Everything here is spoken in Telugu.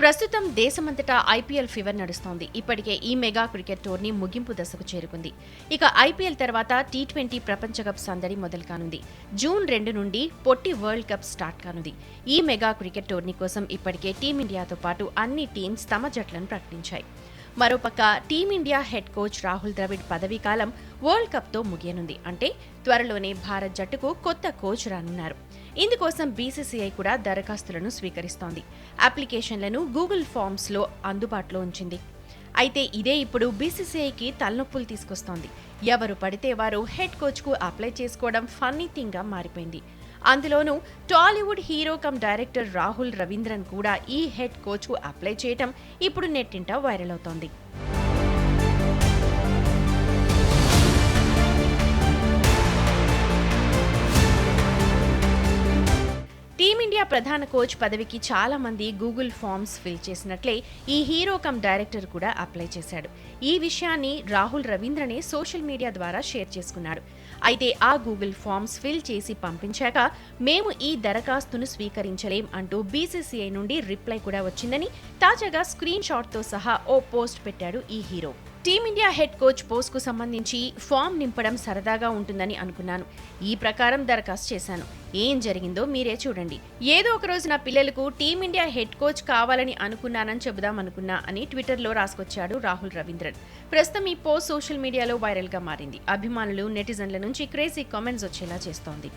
ప్రస్తుతం దేశమంతటా ఐపీఎల్ ఫీవర్ నడుస్తోంది. ఇప్పటికే ఈ మెగా క్రికెట్ టోర్నీ ముగింపు దశకు చేరుకుంది. ఇక ఐపీఎల్ తర్వాత టీ ట్వంటీ ప్రపంచ కప్ సందడి మొదలు కానుంది జూన్ రెండు నుండి పొట్టి వరల్డ్ కప్ స్టార్ట్ కానుంది. ఈ మెగా క్రికెట్ టోర్నీ కోసం ఇప్పటికే టీమిండియాతో పాటు అన్ని టీమ్స్ తమ జట్లను ప్రకటించాయి. మరోపక్క team India head coach Rahul Dravid పదవీ కాలం వరల్డ్ కప్తో ముగియనుంది. అంటే త్వరలోనే భారత్ జట్టుకు కొత్త కోచ్ రానున్నారు. ఇందుకోసం బీసీసీఐ కూడా దరఖాస్తులను స్వీకరిస్తోంది. అప్లికేషన్లను గూగుల్ ఫామ్స్లో అందుబాటులో ఉంచింది. అయితే ఇదే ఇప్పుడు బీసీసీఐకి తలనొప్పులు తీసుకొస్తోంది. ఎవరు పడితే వారు హెడ్ కోచ్కు అప్లై చేసుకోవడం ఫన్నీ థింగ్గా మారిపోయింది. అందులోనూ Tollywood hero cum director Rahul Ravindran కూడా ఈ హెడ్ కోచ్కు అప్లై చేయటం ఇప్పుడు నెట్టింట వైరల్ అవుతోంది. టీమిండియా ప్రధాన కోచ్ పదవికి చాలా మంది గూగుల్ ఫామ్స్ ఫిల్ చేసినట్లే ఈ హీరో కమ్ డైరెక్టర్ కూడా అప్లై చేశాడు. ఈ విషయాన్ని రాహుల్ రవీంద్రనే సోషల్ మీడియా ద్వారా షేర్ చేసుకున్నాడు అయితే ఆ గూగుల్ ఫామ్స్ ఫిల్ చేసి పంపించాక మేము ఈ దరఖాస్తును స్వీకరించలేం అంటూ బీసీసీఐ నుండి రిప్లై కూడా వచ్చిందని తాజాగా స్క్రీన్ షాట్తో సహా ఓ పోస్ట్ పెట్టాడు ఈ hero. Team India head coach పోస్ట్కు సంబంధించి ఫామ్ నింపడం సరదాగా ఉంటుందని అనుకున్నాను. ఈ ప్రకారం దరఖాస్తు చేశాను. ఏం జరిగిందో మీరే చూడండి. ఏదో ఒక రోజు నా పిల్లలకు టీమిండియా హెడ్ కోచ్ కావాలని అనుకున్నానని చెబుదాం అనుకున్నా అని ట్విట్టర్లో రాసుకొచ్చాడు రాహుల్ రవీంద్రన్. ప్రస్తుతం ఈ పోస్ట్ సోషల్ మీడియాలో వైరల్గా మారింది. అభిమానులు నెటిజన్ల నుంచి క్రేజీ కామెంట్స్ వచ్చేలా చేస్తోంది.